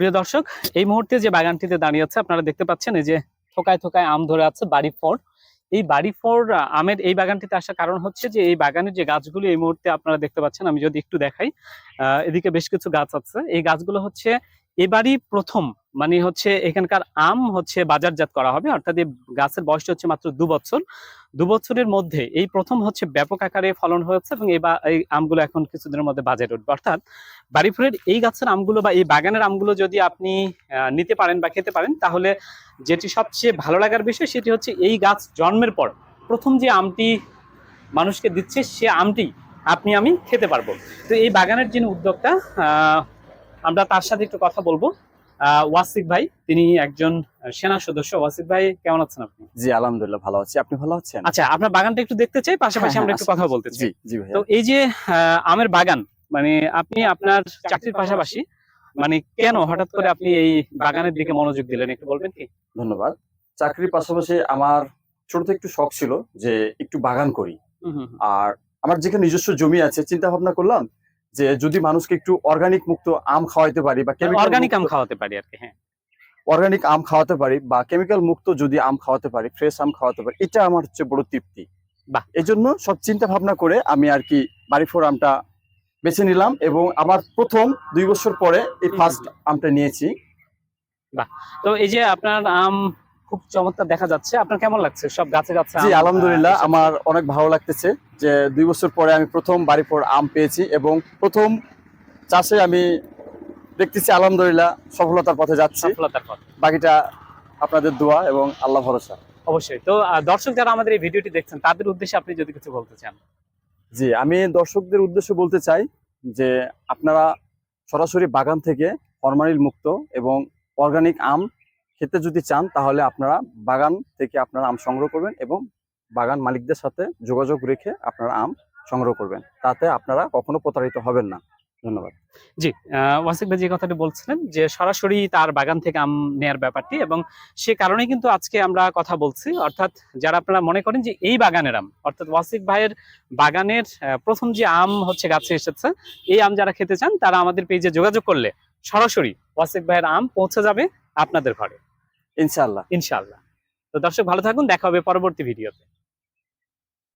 প্রিয় দর্শক, এই মুহূর্তে যে বাগানটিতে দাঁড়িয়ে আছে, আপনারা দেখতে পাচ্ছেন এই যে থোকায় থোকায় আম ধরে আছে বাড়ি ফর। এই বাড়ি ফর আমের এই বাগানটিতে আসার কারণ হচ্ছে যে, এই বাগানের যে গাছগুলো এই মুহূর্তে আপনারা দেখতে পাচ্ছেন, আমি যদি একটু দেখাই এদিকে বেশ কিছু গাছ আছে। এই গাছগুলো হচ্ছে এবারই প্রথম মানে হচ্ছে এখানকার আম হচ্ছে বাজারজাত করা হবে, অর্থাৎ এই গাছের বয়সটা হচ্ছে মাত্র দু বছর। দু বছরের মধ্যে এই প্রথম হচ্ছে ব্যাপক আকারে ফলন হয়েছে এবং এই এই আমগুলো এখন কিছুদিনের মধ্যে বাজারে উঠবে। অর্থাৎ বাড়িফুলের এই গাছের আমগুলো বা এই বাগানের আমগুলো যদি আপনি নিতে পারেন বা খেতে পারেন, তাহলে যেটি সবচেয়ে ভালো লাগার বিষয় সেটি হচ্ছে এই গাছ জন্মের পর প্রথম যে আমটি মানুষকে দিচ্ছে, সে আমটি আপনি, আমি খেতে পারব। তো এই বাগানের যিনি উদ্যোক্তা আমরা তার সাথে একটু কথা বলব। ওয়াসিক ভাই তিনি একজন সেনা সদস্য। ওয়াসিক ভাই কেমন আছেন আপনি? জি আলহামদুলিল্লাহ ভালো আছি। আপনি ভালো আছেন? আচ্ছা আপনার বাগানটা একটু দেখতে চাই পাশাপাশি আমরা একটু কথা বলতে চাই। জি ভাইয়া। তো এই যে আমের বাগান মানে আপনি আপনার চাকরির পাশাপাশি মানে কেন হঠাৎ করে আপনি এই বাগানের দিকে মনোযোগ দিলেন একটু বলবেন কি? ধন্যবাদ। চাকরির পাশাপাশি আমার ছোট থেকে একটু শখ ছিল যে একটু বাগান করি। আর আমার যেখানে নিজস্ব জমি আছে চিন্তা ভাবনা করলাম যে যদি মানুষকে একটু অর্গানিক মুক্ত আম খাওয়াইতে পারি বা অর্গানিক আম খাওয়াতে পারি আর কি হ্যাঁ। অর্গানিক আম খাওয়াতে পারি বা কেমিক্যাল মুক্ত যদি আম খাওয়াতে পারি ফ্রেশ আম খাওয়াতে পারি এটা আমার হচ্ছে বড় তৃপ্তি। বাহ। এই জন্য সব চিন্তা ভাবনা করে আমি আর কি বাড়ি ফোর আমটা বেছে নিলাম এবং আমার প্রথম দুই বছর পরে এই ফার্স্ট আমটা নিয়েছি। বা তো এই যে আপনার আম খুব চমৎকার দেখা যাচ্ছে। আপনার কেমন লাগছে সব গাছে গাছে জি আলহামদুলিল্লাহ আমার অনেক ভালো লাগতেছে যে দুই বছর পরে আমি প্রথম বাড়ি পর আম পেয়েছি এবং প্রথম চাষে আমি দেখতেছি আলহামদুলিল্লাহ সফলতার পথে যাচ্ছি। সফলতার পথ। বাকিটা আপনাদের দোয়া এবং আল্লাহ ভরসা। অবশ্যই। তো দর্শক যারা আমাদের এই ভিডিওটি দেখছেন তাদের উদ্দেশ্যে আপনি যদি কিছু বলতে চান। জি আমি দর্শকদের উদ্দেশ্যে বলতে চাই যে আপনারা সরাসরি বাগান থেকে ফরমালিন মুক্ত এবং অর্গানিক আম খেতে যদি চান, তাহলে আপনারা বাগান থেকে আপনারা আম সংগ্রহ করবেন এবং বাগান মালিকদের সাথে যোগাযোগ রেখে আপনারা আম সংগ্রহ করবেন। তাতে আপনারা কখনো প্রতারিত হবেন না। ধন্যবাদ। জি ওয়াসিক ভাই যে কথাটি বলছিলেন যে, সরাসরি তার বাগান থেকে আম নেয়ার ব্যাপারটি এবং সে কারণে কিন্তু আজকে আমরা কথা বলছি। অর্থাৎ যারা আপনারা মনে করেন যে, এই বাগানের আম, অর্থাৎ ওয়াসিক ভাইয়ের বাগানের প্রথম যে আম হচ্ছে, গাছে এসেছে, এই আম যারা খেতে চান, তারা আমাদের পেজে যোগাযোগ করলে সরাসরি ওয়াসিক ভাইয়ের আম পৌঁছে যাবে আপনাদের ঘরে। ইনশাআল্লাহ। ইনশাল্লাহ তো দর্শক ভালো থাকুন দেখা হবে পরবর্তী ভিডিওতে।